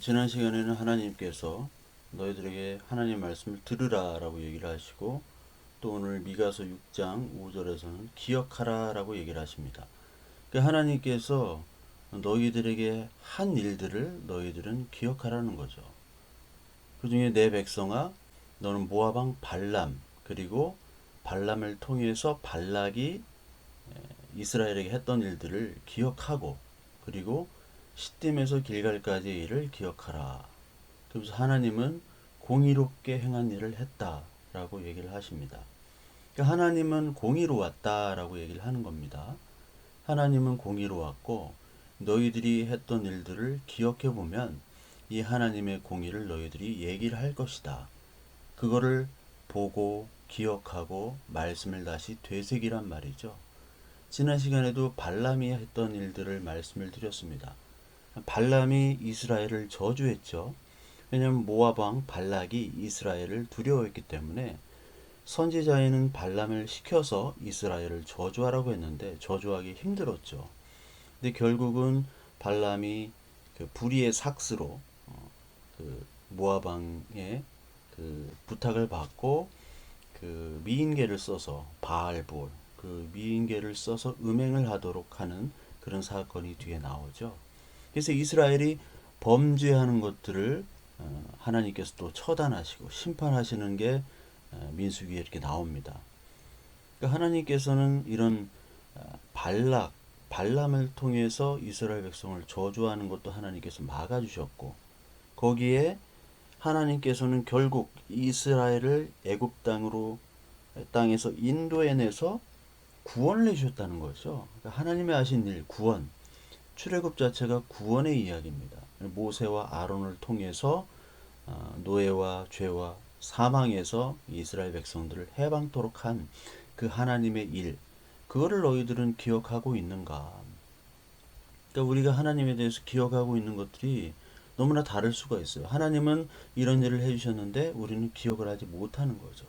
지난 시간에는 하나님께서 너희들에게 하나님 말씀을 들으라 라고 얘기를 하시고 또 오늘 미가서 6장 5절에서는 기억하라 라고 얘기를 하십니다. 그러니까 하나님께서 너희들에게 한 일들을 너희들은 기억하라는 거죠. 그 중에 내 백성아 너는 왕 발람 그리고 발람을 통해서 발락이 이스라엘에게 했던 일들을 기억하고 그리고 시딤에서 길갈까지의 일을 기억하라. 그래서 하나님은 공의롭게 행한 일을 했다라고 얘기를 하십니다. 그러니까 하나님은 공의로웠다라고 얘기를 하는 겁니다. 하나님은 공의로웠고 너희들이 했던 일들을 기억해 보면 이 하나님의 공의를 너희들이 얘기를 할 것이다. 그거를 보고 기억하고 말씀을 다시 되새기란 말이죠. 지난 시간에도 발람이 했던 일들을 말씀을 드렸습니다. 발람이 이스라엘을 저주했죠. 왜냐하면 모압 왕 발락이 이스라엘을 두려워했기 때문에 선지자에는 발람을 시켜서 이스라엘을 저주하라고 했는데 저주하기 힘들었죠. 근데 결국은 발람이 그 불의의 삭스로 어, 그 모압 왕의 그 부탁을 받고 그 미인계를 써서 바알볼 그 미인계를 써서 음행을 하도록 하는 그런 사건이 뒤에 나오죠. 그래서 이스라엘이 범죄하는 것들을 어, 하나님께서 또 처단하시고 심판하시는 게 어, 민수기에 이렇게 나옵니다. 그러니까 하나님께서는 이런 어, 발락, 발람을 통해서 이스라엘 백성을 저주하는 것도 하나님께서 막아주셨고 거기에 하나님께서는 결국 이스라엘을 애굽 땅으로 땅에서 인도해내서 구원을 해주셨다는 거죠. 그러니까 하나님의 하신 일, 구원, 출애굽 자체가 구원의 이야기입니다. 모세와 아론을 통해서 어, 노예와 죄와 사망에서 이스라엘 백성들을 해방토록 한 그 하나님의 일, 그거를 너희들은 기억하고 있는가? 그러니까 우리가 하나님에 대해서 기억하고 있는 것들이 너무나 다를 수가 있어요. 하나님은 이런 일을 해주셨는데 우리는 기억을 하지 못하는 거죠.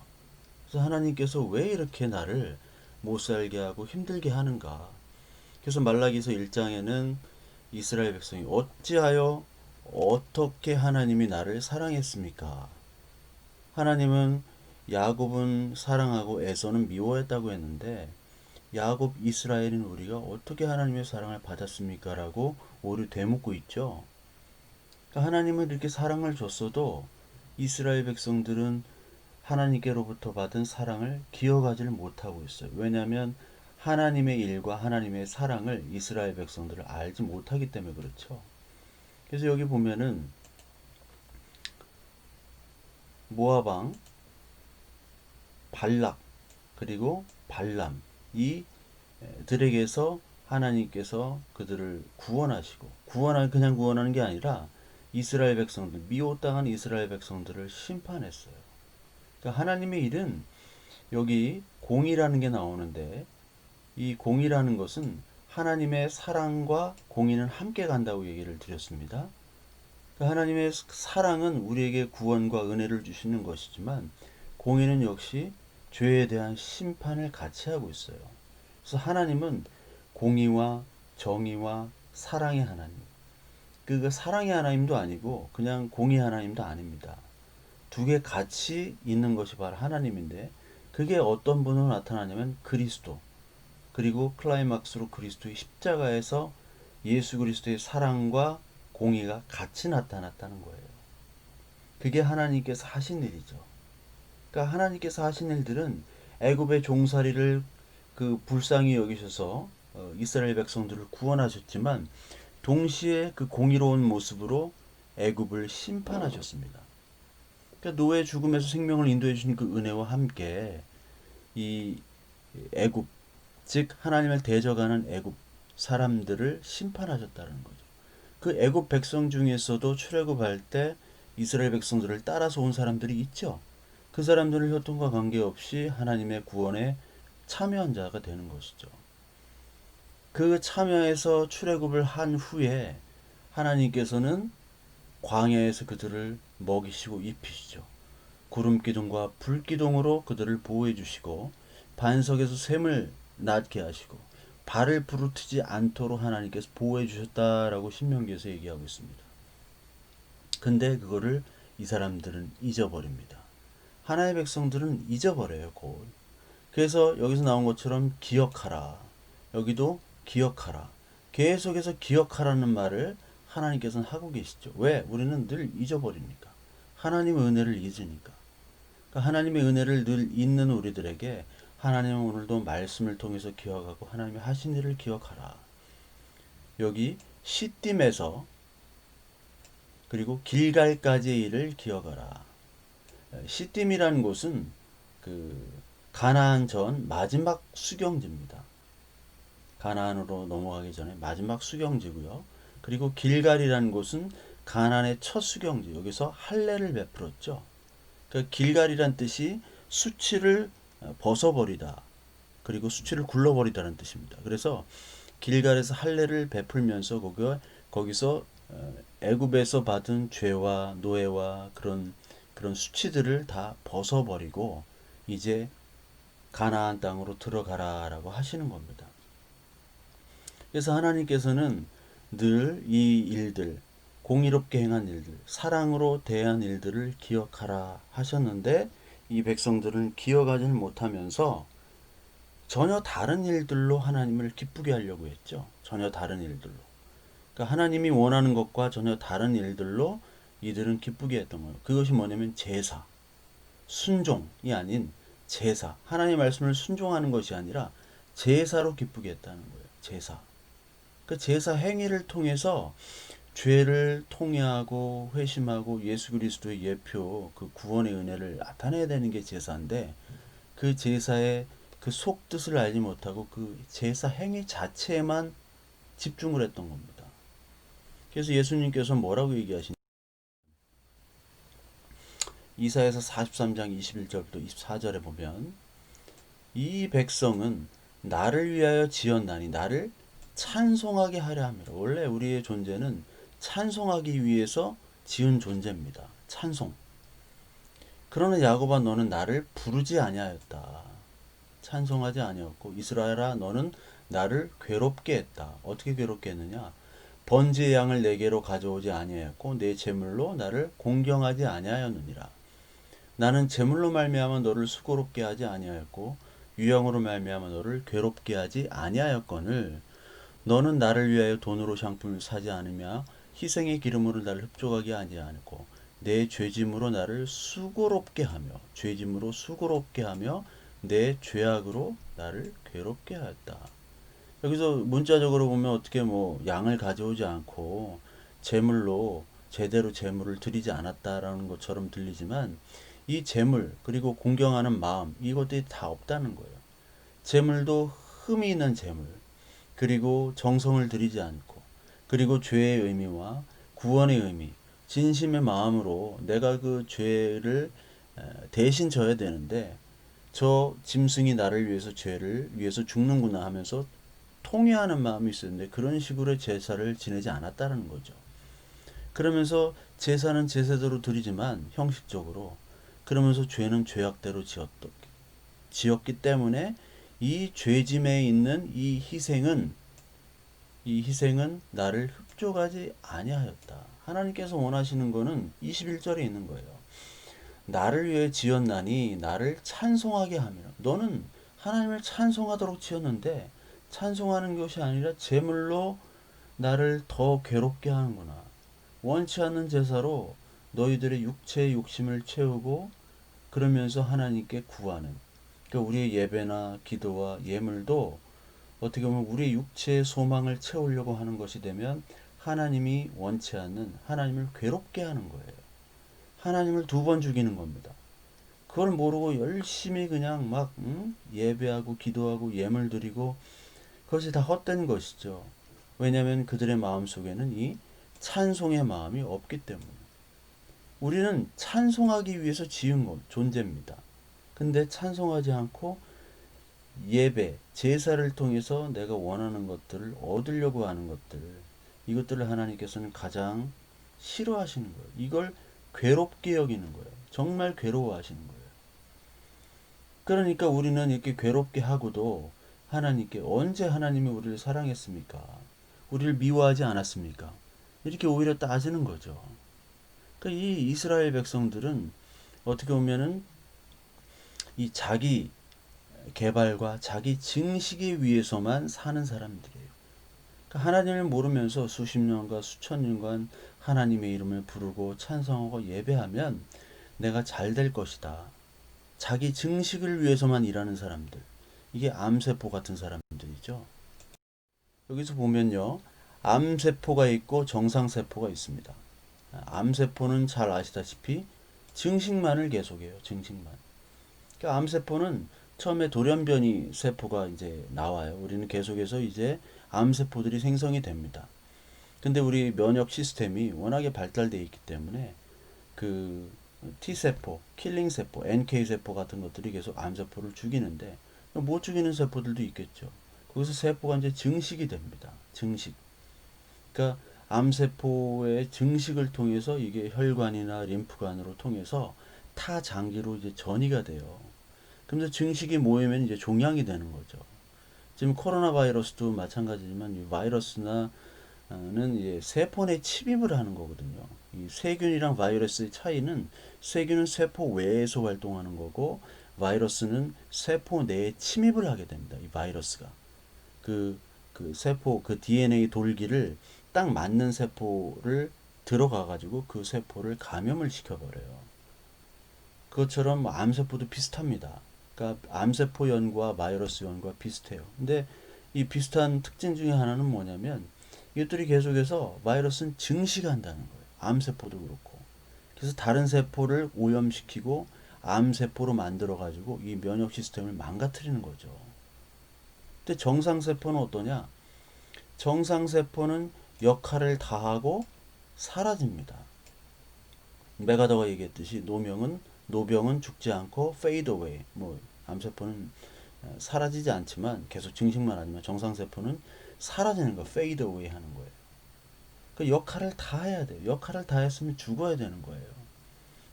그래서 하나님께서 왜 이렇게 나를 못 살게 하고 힘들게 하는가? 그래서 말라기서 1장에는 이스라엘 백성이 어찌하여 어떻게 하나님이 나를 사랑했습니까? 하나님은 야곱은 사랑하고 에서는 미워했다고 했는데 야곱 이스라엘인 우리가 어떻게 하나님의 사랑을 받았습니까? 라고 오류 되묻고 있죠. 그러니까 하나님은 이렇게 사랑을 줬어도 이스라엘 백성들은 하나님께로부터 받은 사랑을 기억하지를 못하고 있어요. 왜냐하면 하나님의 일과 하나님의 사랑을 이스라엘 백성들을 알지 못하기 때문에 그렇죠. 그래서 여기 보면은 모아방, 발락, 그리고 발람 이 들에게서 하나님께서 그들을 구원하시고 구원하 그냥 구원하는 게 아니라 이스라엘 백성들 미혹당한 이스라엘 백성들을 심판했어요. 그러니까 하나님의 일은 여기 공이라는 게 나오는데 이 공이라는 것은 하나님의 사랑과 공의는 함께 간다고 얘기를 드렸습니다. 그러니까 하나님의 사랑은 우리에게 구원과 은혜를 주시는 것이지만 공의는 역시 죄에 대한 심판을 같이 하고 있어요. 그래서 하나님은 공의와 정의와 사랑의 하나님. 그 사랑의 하나님도 아니고 그냥 공의 하나님도 아닙니다. 두 개 같이 있는 것이 바로 하나님인데 그게 어떤 분으로 나타나냐면 그리스도. 그리고 클라이막스로 그리스도의 십자가에서 예수 그리스도의 사랑과 공의가 같이 나타났다는 거예요. 그게 하나님께서 하신 일이죠. 그러니까 하나님께서 하신 일들은 애굽의 종살이를 그 불쌍히 여기셔서 어, 이스라엘 백성들을 구원하셨지만 동시에 그 공의로운 모습으로 애굽을 심판하셨습니다. 그러니까 노예 죽음에서 생명을 인도해 주신 그 은혜와 함께 이 애굽 즉 하나님을 대적하는 애굽 사람들을 심판하셨다는 거죠. 그 애굽 백성 중에서도 출애굽할 때 이스라엘 백성들을 따라서 온 사람들이 있죠. 그 사람들을 혈통과 관계없이 하나님의 구원에 참여한 자가 되는 것이죠. 그 참여해서 출애굽을 한 후에 하나님께서는 광야에서 그들을 먹이시고 입히시죠. 구름 기둥과 불 기둥으로 그들을 보호해 주시고 반석에서 샘을 낫게 하시고 발을 부르트지 않도록 하나님께서 보호해 주셨다라고 신명기에서 얘기하고 있습니다. 근데 그거를 이 사람들은 잊어버립니다. 하나의 백성들은 잊어버려요, 곧. 그래서 여기서 나온 것처럼 기억하라. 여기도 기억하라. 계속해서 기억하라는 말을 하나님께서는 하고 계시죠. 왜? 우리는 늘 잊어버리니까. 하나님의 은혜를 잊으니까. 그러니까 하나님의 은혜를 늘 잊는 우리들에게 하나님은 오늘도 말씀을 통해서 기억하고 하나님의 하신 일을 기억하라. 여기 시딤에서 그리고 길갈까지의 일을 기억하라. 시딤이라는 곳은 그 가나안 전 마지막 수경지입니다. 가나안으로 넘어가기 전에 마지막 수경지고요. 그리고 길갈이라는 곳은 가나안의 첫 수경지. 여기서 할례를 베풀었죠. 그 길갈이란 뜻이 수치를 벗어버리다. 그리고 수치를 굴러버리다는 뜻입니다. 그래서 길갈에서 할례를 베풀면서 거기 거기서 어, 애굽에서 받은 죄와 노예와 그런 그런 수치들을 다 벗어버리고 이제 가나안 땅으로 들어가라라고 하시는 겁니다. 그래서 하나님께서는 늘 이 일들, 공의롭게 행한 일들, 사랑으로 대한 일들을 기억하라 하셨는데 이 백성들은 기억하지 못하면서 전혀 다른 일들로 하나님을 기쁘게 하려고 했죠. 전혀 다른 일들로. 그러니까 하나님이 원하는 것과 전혀 다른 일들로 이들은 기쁘게 했던 거예요. 그것이 뭐냐면 제사. 순종이 아닌 제사. 하나님의 말씀을 순종하는 것이 아니라 제사로 기쁘게 했다는 거예요. 제사. 그 제사 행위를 통해서 죄를 통회하고 회심하고 예수 그리스도의 예표 그 구원의 은혜를 나타내야 되는 게 제사인데 그 제사의 그 속뜻을 알지 못하고 그 제사 행위 자체에만 집중을 했던 겁니다. 그래서 예수님께서 뭐라고 얘기하신 이사에서 43장 21절부터 24절에 보면 이 백성은 나를 위하여 지었나니 나를 찬송하게 하려 함이라. 원래 우리의 존재는 찬송하기 위해서 지은 존재입니다. 찬송. 그러나 야곱아 너는 나를 부르지 아니하였다. 찬송하지 아니었고 이스라엘아 너는 나를 괴롭게 했다. 어떻게 괴롭게 했느냐? 번지의 양을 내게로 가져오지 아니하였고 내 제물로 나를 공경하지 아니하였느니라. 나는 제물로 말미암아 너를 수고롭게 하지 아니하였고 유형으로 말미암아 너를 괴롭게 하지 아니하였거늘 너는 나를 위하여 돈으로 상품을 사지 않으며 희생의 기름으로 나를 흡족하게 하지 않고 내 죄짐으로 나를 수고롭게 하며 죄짐으로 수고롭게 하며 내 죄악으로 나를 괴롭게 하였다. 여기서 문자적으로 보면 어떻게 뭐 양을 가져오지 않고 제물로 제대로 제물을 드리지 않았다라는 것처럼 들리지만 이 제물 그리고 공경하는 마음 이것들이 다 없다는 거예요. 제물도 흠이 있는 제물 그리고 정성을 들이지 않고 그리고 죄의 의미와 구원의 의미 진심의 마음으로 내가 그 죄를 대신 져야 되는데 저 짐승이 나를 위해서 죄를 위해서 죽는구나 하면서 통회하는 마음이 있었는데 그런 식으로 제사를 지내지 않았다는 거죠. 그러면서 제사는 제사대로 드리지만 형식적으로 그러면서 죄는 죄악대로 지었기, 지었기 때문에 이 죄짐에 있는 이 희생은 이 희생은 나를 흡족하지 아니하였다. 하나님께서 원하시는 거는 21절에 있는 거예요. 나를 위해 지었나니 나를 찬송하게 하며 너는 하나님을 찬송하도록 지었는데 찬송하는 것이 아니라 제물로 나를 더 괴롭게 하는구나. 원치 않는 제사로 너희들의 육체의 욕심을 채우고 그러면서 하나님께 구하는 그러니까 우리의 예배나 기도와 예물도 어떻게 보면 우리의 육체의 소망을 채우려고 하는 것이 되면 하나님이 원치 않는 하나님을 괴롭게 하는 거예요. 하나님을 두 번 죽이는 겁니다. 그걸 모르고 열심히 그냥 막 응? 예배하고 기도하고 예물 드리고 그것이 다 헛된 것이죠. 왜냐하면 그들의 마음 속에는 이 찬송의 마음이 없기 때문에 우리는 찬송하기 위해서 지은 것, 존재입니다. 근데 찬송하지 않고 예배, 제사를 통해서 내가 원하는 것들을 얻으려고 하는 것들, 이것들을 하나님께서는 가장 싫어하시는 거예요. 이걸 괴롭게 여기는 거예요. 정말 괴로워하시는 거예요. 그러니까 우리는 이렇게 괴롭게 하고도 하나님께 언제 하나님이 우리를 사랑했습니까? 우리를 미워하지 않았습니까? 이렇게 오히려 따지는 거죠. 그러니까 이 이스라엘 백성들은 어떻게 보면은 이 자기 개발과 자기 증식에 위해서만 사는 사람들이에요. 그러니까 하나님을 모르면서 수십 년과 수천 년간 하나님의 이름을 부르고 찬성하고 예배하면 내가 잘 될 것이다. 자기 증식을 위해서만 일하는 사람들. 이게 암세포 같은 사람들이죠. 여기서 보면요. 암세포가 있고 정상세포가 있습니다. 암세포는 잘 아시다시피 증식만을 계속해요. 증식만. 그러니까 암세포는 처음에 돌연변이 세포가 이제 나와요. 우리는 계속해서 이제 암세포들이 생성이 됩니다. 근데 우리 면역 시스템이 워낙에 발달되어 있기 때문에 그 T세포, 킬링세포, NK세포 같은 것들이 계속 암세포를 죽이는데 못 죽이는 세포들도 있겠죠. 거기서 세포가 이제 증식이 됩니다. 증식. 그러니까 암세포의 증식을 통해서 이게 혈관이나 림프관으로 통해서 타 장기로 이제 전이가 돼요. 그러면서 증식이 모이면 이제 종양이 되는 거죠. 지금 코로나 바이러스도 마찬가지지만 이 바이러스나 는 이제 세포 내 침입을 하는 거거든요. 이 세균이랑 바이러스의 차이는 세균은 세포 외에서 활동하는 거고 바이러스는 세포 내에 침입을 하게 됩니다. 이 바이러스가 그, 그 세포 그 DNA 돌기를 딱 맞는 세포를 들어가 가지고 그 세포를 감염을 시켜버려요. 그것처럼 뭐 암세포도 비슷합니다. 그러니까 암세포 연과 바이러스 연과 비슷해요. 근데 이 비슷한 특징 중에 하나는 뭐냐면 이것들이 계속해서 바이러스는 증식한다는 거예요. 암세포도 그렇고. 그래서 다른 세포를 오염시키고 암세포로 만들어 가지고 이 면역 시스템을 망가뜨리는 거죠. 근데 정상 세포는 어떠냐? 정상 세포는 역할을 다하고 사라집니다. 메가더가 얘기했듯이 노명은 노병은 죽지 않고 fade away. 뭐 암세포는 어, 사라지지 않지만 계속 증식만 하지만 정상세포는 사라지는 거, fade away 하는 거예요. 그 역할을 다 해야 돼요. 역할을 다 했으면 죽어야 되는 거예요.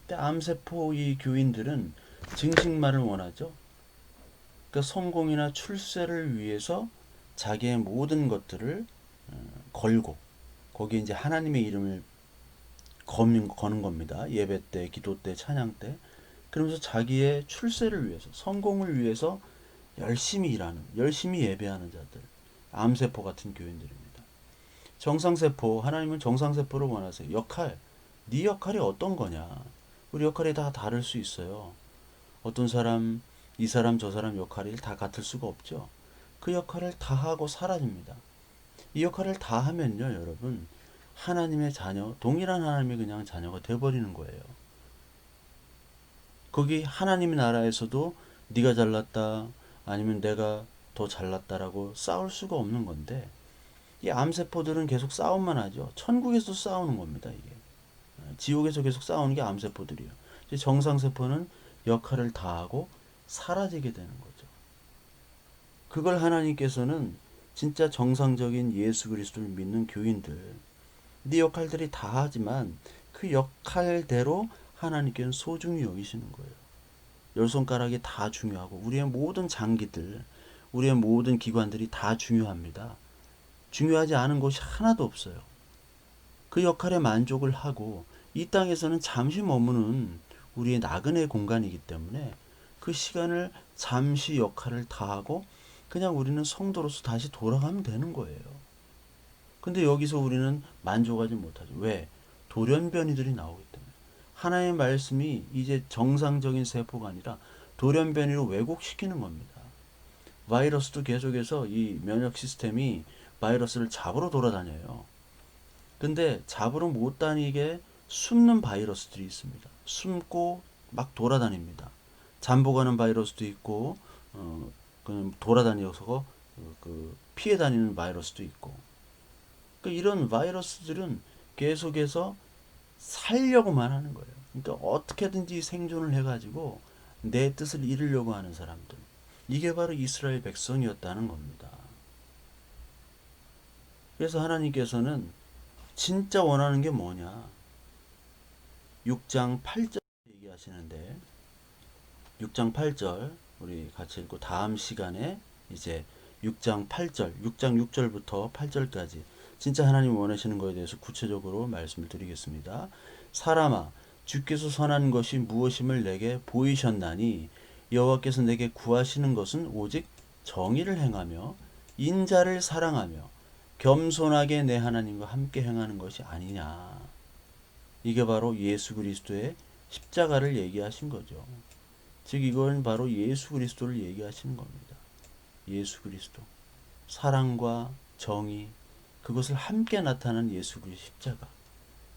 근데 암세포 이 교인들은 증식만을 원하죠. 그 성공이나 출세를 위해서 자기의 모든 것들을 어, 걸고 거기에 이제 하나님의 이름을 거는, 거는 겁니다. 예배 때, 기도 때, 찬양 때. 그러면서 자기의 출세를 위해서, 성공을 위해서 열심히 일하는, 열심히 예배하는 자들. 암세포 같은 교인들입니다. 정상세포, 하나님은 정상세포를 원하세요. 역할, 네 역할이 어떤 거냐? 우리 역할이 다 다를 수 있어요. 어떤 사람, 이 사람, 저 사람 역할이 다 같을 수가 없죠. 그 역할을 다 하고 사라집니다. 이 역할을 다 하면요, 여러분, 하나님의 자녀, 동일한 하나님의 그냥 자녀가 돼버리는 거예요. 거기 하나님의 나라에서도 네가 잘났다, 아니면 내가 더 잘났다라고 싸울 수가 없는 건데 이 암세포들은 계속 싸움만 하죠. 천국에서 싸우는 겁니다. 이게 지옥에서 계속 싸우는 게 암세포들이에요. 정상세포는 역할을 다하고 사라지게 되는 거죠. 그걸 하나님께서는 진짜 정상적인 예수 그리스도를 믿는 교인들 네 역할들이 다 하지만 그 역할대로 하나님께는 소중히 여기시는 거예요. 열 손가락이 다 중요하고 우리의 모든 장기들 우리의 모든 기관들이 다 중요합니다. 중요하지 않은 것이 하나도 없어요. 그 역할에 만족을 하고 이 땅에서는 잠시 머무는 우리의 나그네 공간이기 때문에 그 시간을 잠시 역할을 다하고 그냥 우리는 성도로서 다시 돌아가면 되는 거예요. 근데 여기서 우리는 만족하지 못하죠. 왜? 돌연변이들이 나오기 때문에. 하나님의 말씀이 이제 정상적인 세포가 아니라 돌연변이로 왜곡시키는 겁니다. 바이러스도 계속해서 이 면역 시스템이 바이러스를 잡으러 돌아다녀요. 근데 잡으러 못 다니게 숨는 바이러스들이 있습니다. 숨고 막 돌아다닙니다. 잠복하는 바이러스도 있고, 어, 돌아다녀서 그 피해 다니는 바이러스도 있고. 그 이런 바이러스들은 계속해서 살려고만 하는 거예요. 그러니까 어떻게든지 생존을 해가지고 내 뜻을 이루려고 하는 사람들. 이게 바로 이스라엘 백성이었다는 겁니다. 그래서 하나님께서는 진짜 원하는 게 뭐냐? 6장 8절 얘기하시는데 6장 8절 우리 같이 읽고 다음 시간에 이제 6장 8절, 6장 6절부터 8절까지 진짜 하나님 원하시는 것에 대해서 구체적으로 말씀을 드리겠습니다. 사람아 주께서 선한 것이 무엇임을 내게 보이셨나니 여호와께서 내게 구하시는 것은 오직 정의를 행하며 인자를 사랑하며 겸손하게 내 하나님과 함께 행하는 것이 아니냐. 이게 바로 예수 그리스도의 십자가를 얘기하신 거죠. 즉 이건 바로 예수 그리스도를 얘기하시는 겁니다. 예수 그리스도. 사랑과 정의 그것을 함께 나타낸 예수 그리스도 십자가.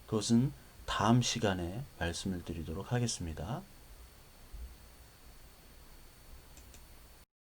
그것은 다음 시간에 말씀을 드리도록 하겠습니다.